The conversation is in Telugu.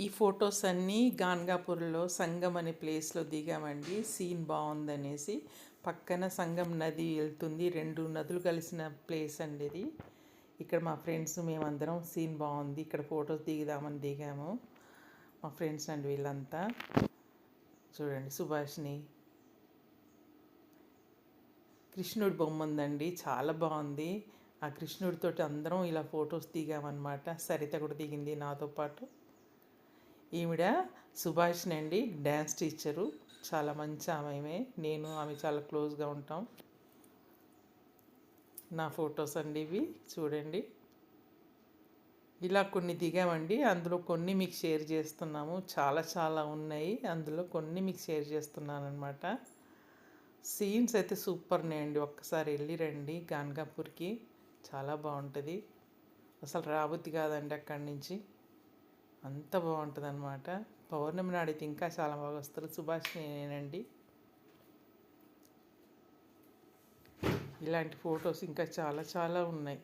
ఈ ఫొటోస్ అన్నీ గాన్గాపూర్లో సంగం అనే ప్లేస్లో దిగామండి. సీన్ బాగుందనేసి. పక్కన సంగం నది వెళ్తుంది. రెండు నదులు కలిసిన ప్లేస్ అండి ఇది. ఇక్కడ మా ఫ్రెండ్స్ మేమందరం సీన్ బాగుంది. ఇక్కడ ఫొటోస్ దిగుదామని దిగాము. మా ఫ్రెండ్స్ అండి వీళ్ళంతా. చూడండి సుభాష్ని. కృష్ణుడి బొమ్మ ఉందండి. చాలా బాగుంది. ఆ కృష్ణుడితోటి అందరం ఇలా ఫొటోస్ దిగామన్నమాట. సరిత కూడా దిగింది నాతో పాటు. ఈవిడ సుభాష్ని అండి డ్యాన్స్ టీచరు. చాలా మంచి ఆమె నేను ఆమె చాలా క్లోజ్గా ఉంటాం. నా ఫొటోస్ అండి ఇవి. చూడండి. ఇలా కొన్ని దిగామండి. అందులో కొన్ని మీకు షేర్ చేస్తున్నాము. చాలా చాలా ఉన్నాయి. అందులో కొన్ని మీకు షేర్ చేస్తున్నాను అనమాట సీన్స్ అయితే సూపర్నే అండి. ఒక్కసారి వెళ్ళి రండి. గాన్గాపూర్కి. చాలా బాగుంటుంది. అసలు రాబుద్ది కాదండి అక్కడి నుంచి. అంత బాగుంటుంది అనమాట పౌర్ణమి నాడైతే ఇంకా చాలా బాగా వస్తారు. సుభాష్ నేనండి. ఇలాంటి ఫొటోస్ ఇంకా చాలా చాలా ఉన్నాయి.